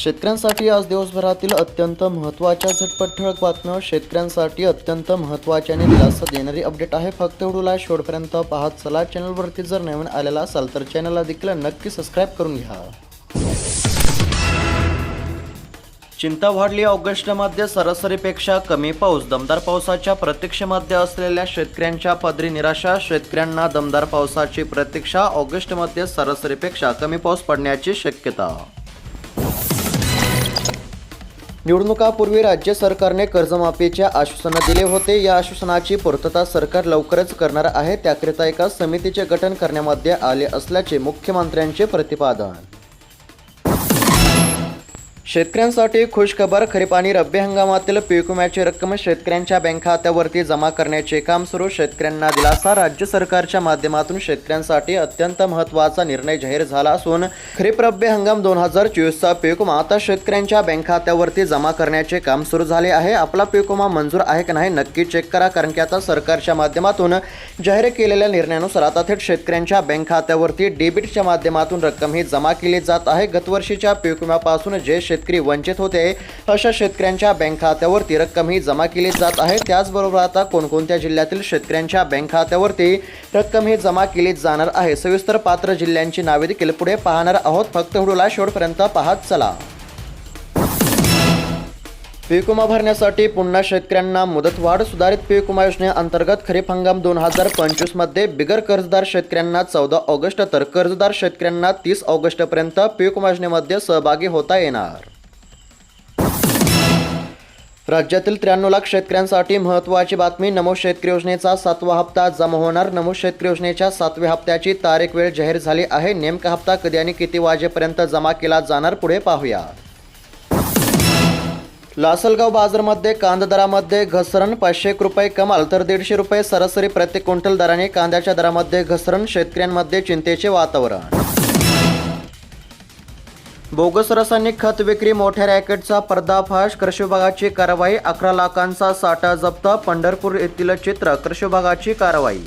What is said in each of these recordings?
शेतकऱ्यांसाठी आज दिवसभरातील अत्यंत महत्त्वाच्या झटपट ठळक बातम्या. शेतकऱ्यांसाठी अत्यंत महत्त्वाची आणि दिलासा देणारी अपडेट आहे. फक्त व्हिडिओला शेवटपर्यंत पाहत चला. चॅनलवरती जर नवीन आलेला असाल तर चॅनलला देखील नक्की सबस्क्राईब करून घ्या. चिंता वाढली ऑगस्टमध्ये सरासरीपेक्षा कमी पाऊस दमदार पावसाच्या प्रतीक्षेमध्ये असलेल्या शेतकऱ्यांच्या पदरी निराशा. शेतकऱ्यांना दमदार पावसाची प्रतीक्षा. ऑगस्टमध्ये सरासरीपेक्षा कमी पाऊस पडण्याची शक्यता. निवडणुकापूर्वी राज्य सरकारने कर्जमाफीचे आश्वासन दिले होते. या आश्वासनाची पूर्तता सरकार लवकरच करणार आहे. त्याकरिता एका समितीचे गठन करण्यामध्ये आले असल्याचे मुख्यमंत्र्यांचे प्रतिपादन. शेतकऱ्यांसाठी खुशखबर खरीप आणि रब्बी हंगामातील पीक विम्याची रक्कम शेतकऱ्यांच्या बँक खात्यावरती जमा करण्याचे काम सुरू. शेतकऱ्यांना दिलासा राज्य सरकारच्या माध्यमातून शेतकऱ्यांसाठी अत्यंत महत्त्वाचा निर्णय जाहीर झाला असून खरीप रब्बी हंगाम दोन हजार चोवीसचा पीक विमा आता शेतकऱ्यांच्या बँक खात्यावरती जमा करण्याचे काम सुरू झाले आहे. आपला पीक विमा मंजूर आहे की नाही नक्की चेक करा कारण की आता सरकारच्या माध्यमातून जाहीर केलेल्या निर्णयानुसार आता थेट शेतकऱ्यांच्या बँक खात्यावरती डेबिटच्या माध्यमातून रक्कम ही जमा केली जात आहे. गतवर्षीच्या पीक विम्यापासून जे शेत शेतकरी वंचित होते. अशा शेतकऱ्यांच्या बँक खात्यावरती रक्कम ही जमा केली जात आहे. त्याचबरोबर आता कोणकोणत्या जिल्ह्यातील शेतकऱ्यांच्या बँक खात्यावरती रक्कम ही जमा केली जाणार आहे? सविस्तर पात्र जिल्ह्यांची नावे देखील पुढे पाहणार आहोत. फक्त व्हिडिओला शेवटपर्यंत पाहत चला. पीक विमा भरण्यासाठी पुन्हा शेतकऱ्यांना मुदतवाढ सुधारित पीक विमा योजनेअंतर्गत खरीप हंगाम दोन हजार पंचवीसमध्ये बिगर कर्जदार शेतकऱ्यांना चौदा ऑगस्ट तर कर्जदार शेतकऱ्यांना तीस ऑगस्टपर्यंत पीक योजनेमध्ये सहभागी होता येणार. राज्यातील त्र्याण्णव लाख शेतकऱ्यांसाठी महत्त्वाची बातमी नमो शेतकरी योजनेचा सातवा हप्ता जमा होणार. नमो शेतकरी योजनेच्या सातव्या हप्त्याची तारीख वेळ जाहीर झाली आहे. नेमका हप्ता कधी आणि किती वाजेपर्यंत जमा केला जाणार पुढे पाहूया. लासलगाव बाजारमध्ये कांदा दरामध्ये घसरण पाचशे रुपये कमाल तर दीडशे रुपये सरासरी प्रति क्विंटल दराने कांद्याच्या दरामध्ये घसरण शेतकऱ्यांमध्ये चिंतेचे वातावरण. बोगस रासायनिक खत विक्री मोठ्या रॅकेटचा पर्दाफाश. कृषी विभागाची कारवाई अकरा लाखांचा साठा जप्त. पंढरपूर येथील चित्र कृषी विभागाची कारवाई.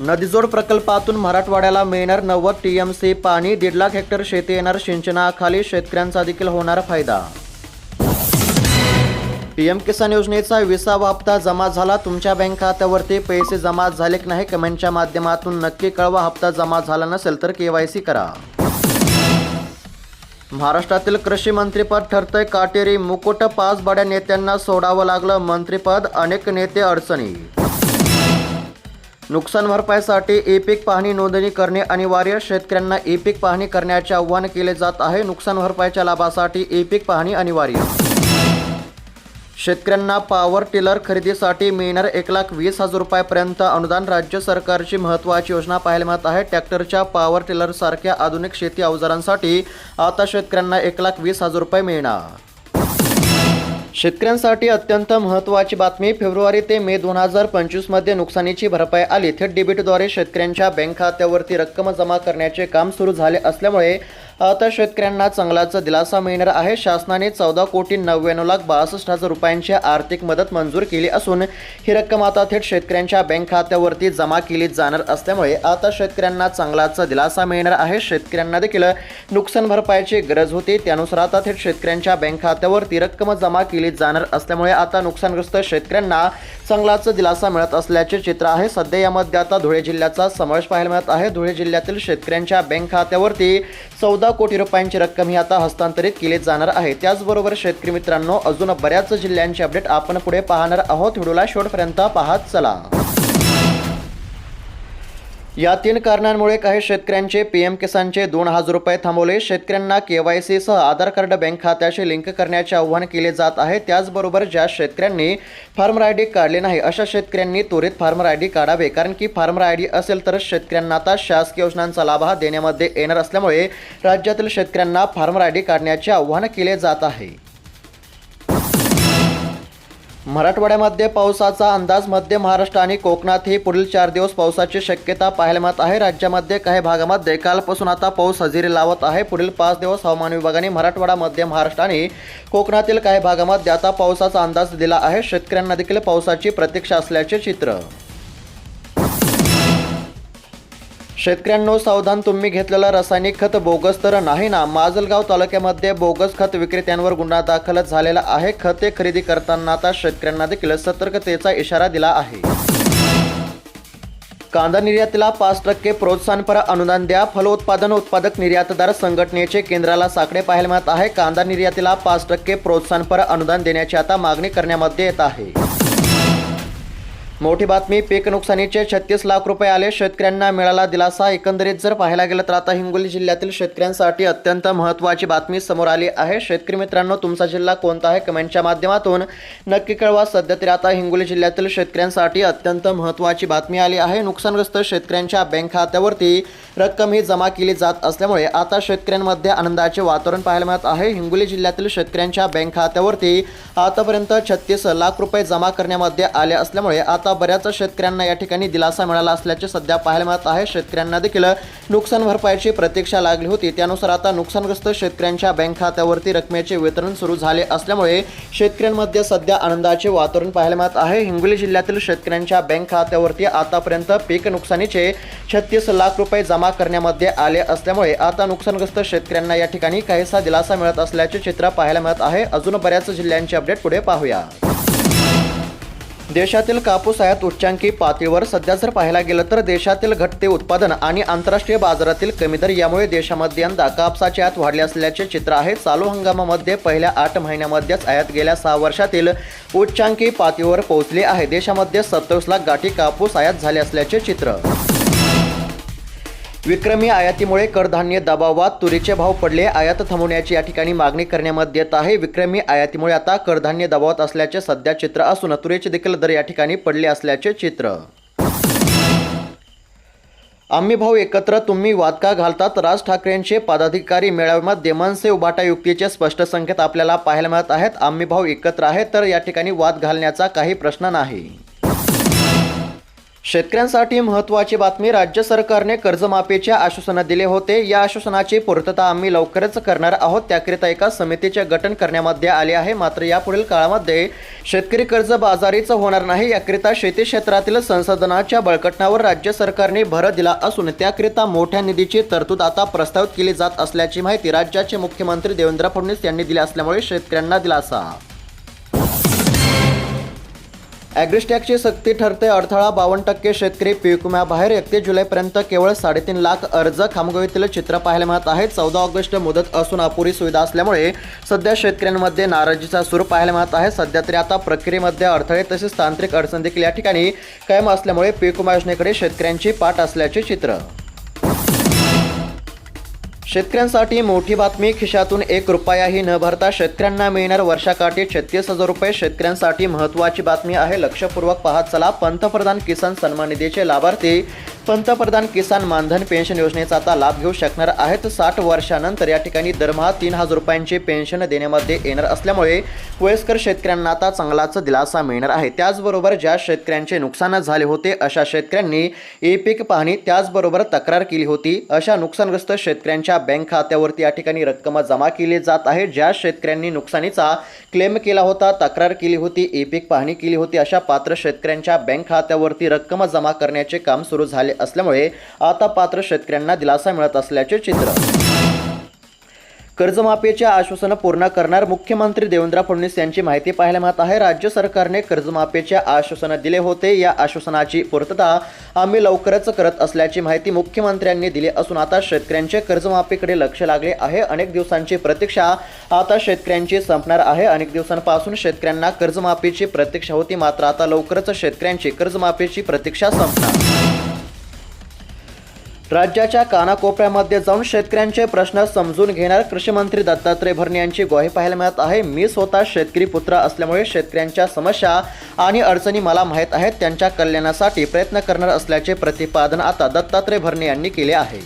नदीजोड प्रकल्पातून मराठवाड्याला मिळणार नव्वद टी एम सी पाणी दीड लाख हेक्टर शेती येणार सिंचनाखाली शेतकऱ्यांचा देखील होणार फायदा. पीएम किसान योजनेचा विसावा हप्ता जमा झाला. तुमच्या बँक खात्यावरती पैसे जमा झाले की नाही कमेंटच्या माध्यमातून नक्की कळवा हप्ता जमा झाला नसेल तर केवायसी करा. महाराष्ट्रातील कृषी मंत्रीपद ठरतंय काटेरी मुकुट पाच बड्या नेत्यांना सोडावं लागलं मंत्रीपद अनेक नेते अडचणी. नुकसान भरपाईसाठी ई पीक पाहणी नोंदणी करणे अनिवार्य. शेतकऱ्यांना ई पीक पाहणी करण्याचे आवाहन केले जात आहे. नुकसान भरपाईच्या लाभासाठी ई पीक पाहणी अनिवार्य. शेतकऱ्यांना पॉवर टिलर खरेदीसाठी मिळणार एक लाख वीस हजार रुपयापर्यंत अनुदान. राज्य सरकारची महत्त्वाची योजना पाहायला मिळत आहे. ट्रॅक्टरच्या पॉवर टिलरसारख्या आधुनिक शेती अवजारांसाठी आता शेतकऱ्यांना एक लाख वीस हजार रुपये मिळणार. शेतकऱ्यांसाठी अत्यंत महत्त्वाची बातमी फेब्रुवारी ते मे दोन हजार पंचवीसमध्ये नुकसानीची भरपाई आली. थेट डेबिटद्वारे शेतकऱ्यांच्या बँक खात्यावरती रक्कम जमा करण्याचे काम सुरू झाले असल्यामुळे आता शेतकऱ्यांना चांगलाच दिलासा मिळणार आहे. शासनाने चौदा कोटी नव्याण्णव लाख बासष्ट हजार रुपयांची आर्थिक मदत मंजूर केली असून ही रक्कम आता थेट शेतकऱ्यांच्या बँक खात्यावरती जमा केली जाणार असल्यामुळे आता शेतकऱ्यांना चांगलाच दिलासा मिळणार आहे. शेतकऱ्यांना देखील नुकसान भरपाईची गरज होती. त्यानुसार आता थेट शेतकऱ्यांच्या बँक खात्यावरती रक्कम जमा केली जाणार असल्यामुळे आता नुकसानग्रस्त शेतकऱ्यांना चांगलाच दिलासा मिळत असल्याचे चित्र आहे. सध्या यामध्ये आता धुळे जिल्ह्याचा समावेश पाहायला मिळत आहे. धुळे जिल्ह्यातील शेतकऱ्यांच्या बँक खात्यावरती चौदा कोटी रुपयांची रक्कम ही आता हस्तांतरित केली जाणार आहे. त्याचबरोबर शेतकरी मित्रांनो अजून बऱ्याच जिल्ह्यांचे अपडेट आपण पुढे पाहणार आहोत. व्हिडिओला शेवटपर्यंत पाहत चला. या तीन कारणांमुळे काही शेतकऱ्यांचे पी एम किसानचे दोन हजार रुपये थांबवले. शेतकऱ्यांना के वाय सह आधार कार्ड बँक खात्याशी लिंक करण्याचे आवाहन केले जात आहे. त्याचबरोबर ज्या शेतकऱ्यांनी फार्मर आय डी काढले नाही अशा शेतकऱ्यांनी त्वरित फार्मर आय डी काढावे. कारण की फार्मर आय डी असेल तर शेतकऱ्यांना आता शासकीय योजनांचा लाभ हा देण्यामध्ये येणार असल्यामुळे राज्यातील शेतकऱ्यांना फार्मर आय डी काढण्याचे आवाहन केले जात आहे. मराठवाड्यामध्ये पावसाचा अंदाज मध्य महाराष्ट्र आणि कोकणातही पुढील चार दिवस पावसाची शक्यता पाहायला मिळत आहे. राज्यामध्ये काही भागामध्ये कालपासून आता पाऊस हजेरी लावत आहे. पुढील पाच दिवस हवामान विभागाने मराठवाडा मध्य महाराष्ट्र आणि कोकणातील काही भागामध्ये आता पावसाचा अंदाज दिला आहे. शेतकऱ्यांना देखील पावसाची प्रतीक्षा असल्याचे चित्र शेतकऱ्यांनो सावधान तुम्ही घेतलेलं रासायनिक खत बोगस तर नाही ना? माजलगाव तालुक्यामध्ये बोगस खत विक्रेत्यांवर गुन्हा दाखल झालेला आहे. खते खरेदी करताना आता शेतकऱ्यांना देखील सतर्कतेचा इशारा दिला आहे. कांदा निर्यातीला पाच टक्के प्रोत्साहनपर अनुदान द्या. फलोत्पादन उत्पादक निर्यातदार संघटनेचे केंद्राला साकडे पाहायला मिळत आहे. कांदा निर्यातीला पाच टक्के प्रोत्साहनपर अनुदान देण्याची आता मागणी करण्यामध्ये येत आहे. मोठी बातमी पीक नुकसानीचे छत्तीस लाख रुपये आले. शेतकऱ्यांना मिळाला दिलासा. एकंदरीत जर पाहायला गेलं तर आता हिंगोली जिल्ह्यातील शेतकऱ्यांसाठी अत्यंत महत्त्वाची बातमी समोर आली आहे. शेतकरी मित्रांनो तुमचा जिल्हा कोणता आहे? कमेंटच्या माध्यमातून नक्की कळवा. सध्या तरी आता हिंगोली जिल्ह्यातील शेतकऱ्यांसाठी अत्यंत महत्त्वाची बातमी आली आहे. नुकसानग्रस्त शेतकऱ्यांच्या बँक खात्यावरती रक्कम ही जमा केली जात असल्यामुळे आता शेतकऱ्यांमध्ये आनंदाचे वातावरण पाहायला मिळत आहे. हिंगोली जिल्ह्यातील शेतकऱ्यांच्या बँक खात्यावरती आतापर्यंत छत्तीस लाख रुपये जमा करण्यामध्ये आले असल्यामुळे आता बऱ्याच शेतकऱ्यांना या ठिकाणी दिलासा मिळाला असल्याचे सध्या पाहायला मिळत आहे. शेतकऱ्यांना देखील नुकसान भरपाईची प्रतीक्षा लागली होती. त्यानुसार आता नुकसानग्रस्त शेतकऱ्यांच्या बँक खात्यावरती रकमेचे वितरण सुरू झाले असल्यामुळे शेतकऱ्यांमध्ये सध्या आनंदाचे वातावरण पाहायला मिळत आहे. हिंगोली जिल्ह्यातील शेतकऱ्यांच्या बँक खात्यावरती आतापर्यंत पीक नुकसानीचे छत्तीस लाख रुपये जमा जमा करण्यामध्ये आले असल्यामुळे आता नुकसानग्रस्त शेतकऱ्यांना या ठिकाणी काहीसा दिलासा मिळत असल्याचे चित्र पाहायला मिळत आहे. अजून बऱ्याच जिल्ह्यांचे अपडेट पुढे पाहूया. देशातील कापूस आयात उच्चांकी पातळीवर सध्या जर पाहायला गेलं तर देशातील घटते उत्पादन आणि आंतरराष्ट्रीय बाजारातील कमी दर यामुळे देशामध्ये यंदा कापसाची आयात वाढले असल्याचे चित्र आहे. चालू हंगामामध्ये पहिल्या आठ महिन्यामध्येच आयात गेल्या सहा वर्षातील उच्चांकी पातळीवर पोहोचली आहे. देशामध्ये सत्तावीस लाख गाठी कापूस आयात झाले असल्याचे चित्र विक्रमी आयातीमुळे कडधान्य दबावात तुरीचे भाव पडले. आयात थांबवण्याची या ठिकाणी मागणी करण्यामध्ये येत आहे. विक्रमी आयातीमुळे आता कडधान्य दबावात असल्याचे सध्या चित्र असून तुरीचे देखील दर या ठिकाणी पडले असल्याचे चित्र. आम्ही भाऊ एकत्र तुम्ही वाद का घालतात. राज ठाकरेंचे पदाधिकारी मेळाव्यामध्ये मनसे उभाटा युक्तीचे स्पष्ट संकेत आपल्याला पाहायला मिळत आहेत. आम्ही भाऊ एकत्र आहेत तर या ठिकाणी वाद घालण्याचा काही प्रश्न नाही. शेतकऱ्यांसाठी महत्त्वाची बातमी राज्य सरकारने कर्जमाफीचे आश्वासन दिले होते. या आश्वासनाची पूर्तता आम्ही लवकरच करणार आहोत. त्याकरिता एका समितीचे गठन करण्यामध्ये आले आहे. मात्र यापुढील काळामध्ये शेतकरी कर्ज बाजारीच होणार नाही. याकरिता शेती क्षेत्रातील संसाधनाच्या बळकटण्यावर राज्य सरकारने भर दिला असून त्याकरिता मोठ्या निधीची तरतूद आता प्रस्तावित केली जात असल्याची माहिती राज्याचे मुख्यमंत्री देवेंद्र फडणवीस यांनी दिली असल्यामुळे शेतकऱ्यांना दिलासा. ॲग्रिस्टॅकची सक्ती ठरते. अडथळा बावन्न टक्के शेतकरी पीक एकतीस जुलैपर्यंत केवळ साडेतीन लाख अर्ज खामगावीतील चित्र पाहायला मिळत आहे चौदा ऑगस्ट मुदत असून अपुरी सुविधा असल्यामुळे सध्या शेतकऱ्यांमध्ये नाराजीचा सूर पाहायला मिळत आहे. सध्या तरी आता प्रक्रियेमध्ये अडथळे तसेच तांत्रिक अडचण देखील या ठिकाणी कायम असल्यामुळे पीक योजनेकडे शेतकऱ्यांची पाठ असल्याचे चित्र शेतकऱ्यांसाठी मोठी बातमी खिशातून एक रुपयाही न भरता शेतकऱ्यांना मिळणार वर्षाकाठी छत्तीस हजार रुपये शेतकऱ्यांसाठी महत्त्वाची बातमी आहे. लक्षपूर्वक पाहत चला. पंतप्रधान किसान सन्मान निधीचे लाभार्थी पंतप्रधान किसान मानधन पेन्शन योजनेचा आता लाभ घेऊ शकणार आहेत. साठ वर्षानंतर या ठिकाणी दरमहा तीन हजार रुपयांचे पेन्शन देण्यामध्ये येणार असल्यामुळे वयस्कर शेतकऱ्यांना आता चांगलाच दिलासा मिळणार आहे. त्याचबरोबर ज्या शेतकऱ्यांचे नुकसान झाले होते अशा शेतकऱ्यांनी ए पीक पाहणी त्याचबरोबर तक्रार केली होती. अशा नुकसानग्रस्त शेतकऱ्यांच्या बँक खात्यावरती या ठिकाणी रक्कम जमा केली जात आहे. ज्या शेतकऱ्यांनी नुकसानीचा क्लेम केला होता तक्रार केली होती ए पीक पाहणी केली होती अशा पात्र शेतकऱ्यांच्या बँक खात्यावरती रक्कम जमा करण्याचे काम सुरू झाले असल्यामुळे आता पात्र शेतकऱ्यांना दिलासा मिळत असल्याचे चित्र. कर्जमाफीचे आश्वासन पूर्ण करणार मुख्यमंत्री देवेंद्र फडणवीस यांची माहिती पाहायला मिळत आहे. राज्य सरकारने कर्जमाफीचे आश्वासन दिले होते. या आश्वासनाची पूर्तता आम्ही लवकरच करत असल्याची माहिती मुख्यमंत्र्यांनी दिली असून आता शेतकऱ्यांचे कर्जमाफीकडे लक्ष लागले आहे. अनेक दिवसांची प्रतीक्षा आता शेतकऱ्यांची संपणार आहे. अनेक दिवसांपासून शेतकऱ्यांना कर्जमाफीची प्रतीक्षा होती. मात्र आता लवकरच शेतकऱ्यांची कर्जमाफीची प्रतीक्षा संपणार. राज्याच्या कानाकोपऱ्यामध्ये जाऊन शेतकऱ्यांचे प्रश्न समजून घेणार कृषीमंत्री दत्तात्रय भरणे यांची ग्वाही पाहायला मिळत आहे. मी स्वतः शेतकरी पुत्र असल्यामुळे शेतकऱ्यांच्या समस्या आणि अडचणी मला माहीत आहेत. त्यांच्या कल्याणासाठी प्रयत्न करणार असल्याचे प्रतिपादन आता दत्तात्रय भरणे यांनी केले आहे.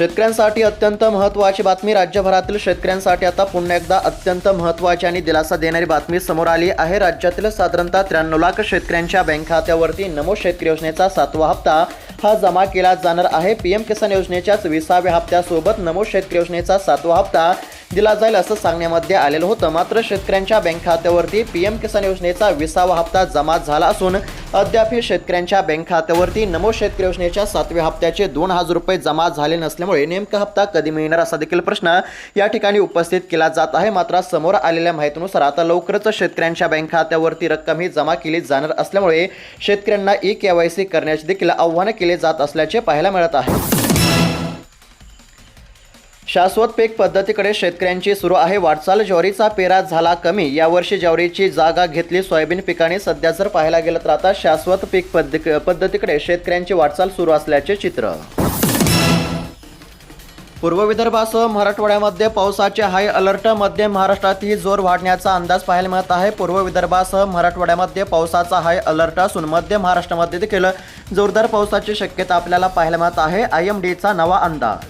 शेतकऱ्यांसाठी अत्यंत महत्त्वाची बातमी. राज्यभरातील शेतकऱ्यांसाठी आता पुन्हा एकदा अत्यंत महत्त्वाची आणि दिलासा देणारी बातमी समोर आली आहे. राज्यातील साधारणतः त्र्याण्णव लाख शेतकऱ्यांच्या बँक खात्यावरती नमो शेतकरी योजनेचा सातवा हप्ता हा जमा केला जाणार आहे. पीएम किसान योजनेच्याच विसाव्या हप्त्यासोबत नमो शेतकरी योजनेचा सातवा हप्ता दिला जाईल असं सांगण्यामध्ये आलेलं होतं. मात्र शेतकऱ्यांच्या बँक खात्यावरती पीएम किसान योजनेचा विसावा हप्ता जमा झाला असून अद्याप शेतकऱ्यांच्या बँक खात्यावरती नमो शेतकरी योजनेच्या सातव्या हप्त्याचे दोन हजार रुपये जमा झाले नसल्यामुळे नेमका हप्ता कधी मिळणार असा देखील प्रश्न या ठिकाणी उपस्थित केला जात आहे. मात्र समोर आलेल्या माहितीनुसार आता लवकरच शेतकऱ्यांच्या बँक खात्यावरती रक्कम ही जमा केली जाणार असल्यामुळे शेतकऱ्यांना ई केवायसी करण्याचे देखील आव्हान केले जात असल्याचे पाहायला मिळत आहे. शाश्वत पीक पद्धतीकडे शेतकऱ्यांची सुरू आहे वाटचाल. ज्वारीचा पेरा झाला कमी. यावर्षी ज्वारीची जागा घेतली. सोयाबीन पिकाने सध्या जर पाहायला गेलं तर आता शाश्वत पीक पद्ध पद्धतीकडे शेतकऱ्यांची वाटचाल सुरू असल्याचे चित्र. पूर्व विदर्भासह मराठवाड्यामध्ये पावसाचे हाय अलर्ट. मध्य महाराष्ट्रातही जोर वाढण्याचा अंदाज पाहायला मिळत आहे. पूर्व विदर्भासह मराठवाड्यामध्ये पावसाचा हाय अलर्ट असून मध्य महाराष्ट्रामध्ये देखील जोरदार पावसाची शक्यता आपल्याला पाहायला मिळत आहे. आय एम डीचा नवा अंदाज.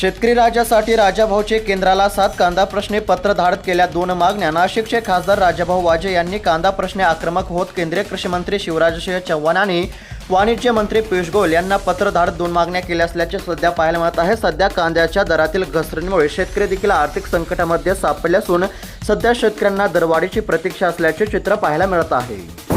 शेतकरी राजासाठी राजाभाऊचे केंद्राला सात कांदा प्रश्ने पत्र धाडत केल्या दोन मागण्या. नाशिकचे खासदार राजाभाऊ वाजे यांनी कांदा प्रश्ने आक्रमक होत केंद्रीय कृषी मंत्री शिवराजसिंह चव्हाण आणि वाणिज्य मंत्री पियुष गोयल यांना पत्र धाडत दोन मागण्या केल्या असल्याचे सध्या पाहायला मिळत आहे. सध्या कांद्याच्या दरातील घसरणीमुळे शेतकरी देखील आर्थिक संकटामध्ये सापडले असून सध्या शेतकऱ्यांना दरवाढीची प्रतीक्षा असल्याचे चित्र पाहायला मिळत आहे.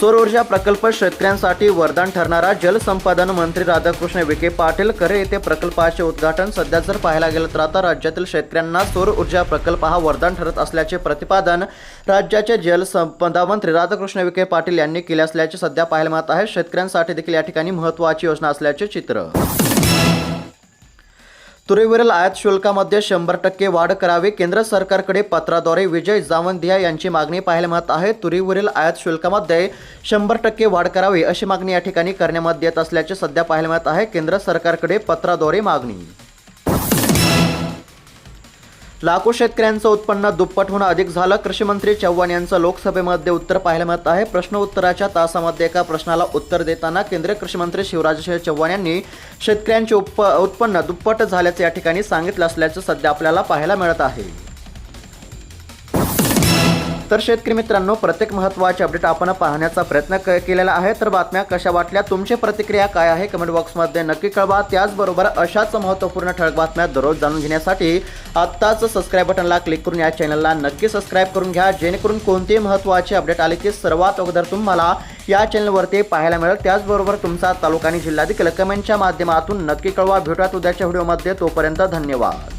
सौर ऊर्जा प्रकल्प शेतकऱ्यांसाठी वरदान ठरणारा जलसंपादन मंत्री राधाकृष्ण विखे पाटील करे येथे प्रकल्पाचे उद्घाटन. सध्या जर पाहायला गेलं तर आता राज्यातील शेतकऱ्यांना सौर ऊर्जा प्रकल्प हा वरदान ठरत असल्याचे प्रतिपादन राज्याचे जलसंपदा मंत्री राधाकृष्ण विखे पाटील यांनी केले असल्याचे सध्या पाहायला मिळत आहे. शेतकऱ्यांसाठी देखील या ठिकाणी महत्त्वाची योजना असल्याचे चित्र. तुरीवरील आयात शुल्कामध्ये शंभर टक्के वाढ करावी केंद्र सरकारकडे पत्राद्वारे विजय जावंदिया यांची मागणी पाहायला मिळत आहे. तुरीवरील आयात शुल्कामध्ये शंभर टक्के वाढ करावी अशी मागणी या ठिकाणी करण्यामध्ये येत असल्याचे सध्या पाहायला मिळत आहे. केंद्र सरकारकडे पत्राद्वारे मागणी लाखो शेतकऱ्यांचं उत्पन्न दुप्पट होणं अधिक झालं. कृषी मंत्री चव्हाण यांचं लोकसभेमध्ये उत्तर पाहायला मिळत आहे. प्रश्न उत्तराच्या तासामध्ये एका प्रश्नाला उत्तर देताना केंद्रीय कृषी मंत्री शिवराजसिंह चव्हाण यांनी शेतकऱ्यांचे उप उत्पन्न दुप्पट झाल्याचं या ठिकाणी सांगितलं असल्याचं सध्या आपल्याला पाहायला मिळत आहे. तर शेतकरी मित्रांनो प्रत्येक महत्त्वाचे अपडेट आपण पाहण्याचा प्रयत्न क- केलेला आहे. तर बातम्या कशा वाटल्या? तुमची प्रतिक्रिया काय आहे? कमेंट बॉक्समध्ये नक्की कळवा. त्याचबरोबर अशाच महत्त्वपूर्ण ठळक बातम्या दररोज जाणून घेण्यासाठी आत्ताच सबस्क्राईब बटनला क्लिक करून या चॅनलला नक्की सबस्क्राईब करून घ्या. जेणेकरून कोणतेही महत्त्वाचे अपडेट आले की सर्वात अगोदर तुम्हाला या चॅनलवरती पाहायला मिळेल. त्याचबरोबर तुमचा तालुका आणि जिल्हा देखील कमेंटच्या माध्यमातून नक्की कळवा. भेटूयात उद्याच्या व्हिडिओमध्ये तोपर्यंत धन्यवाद.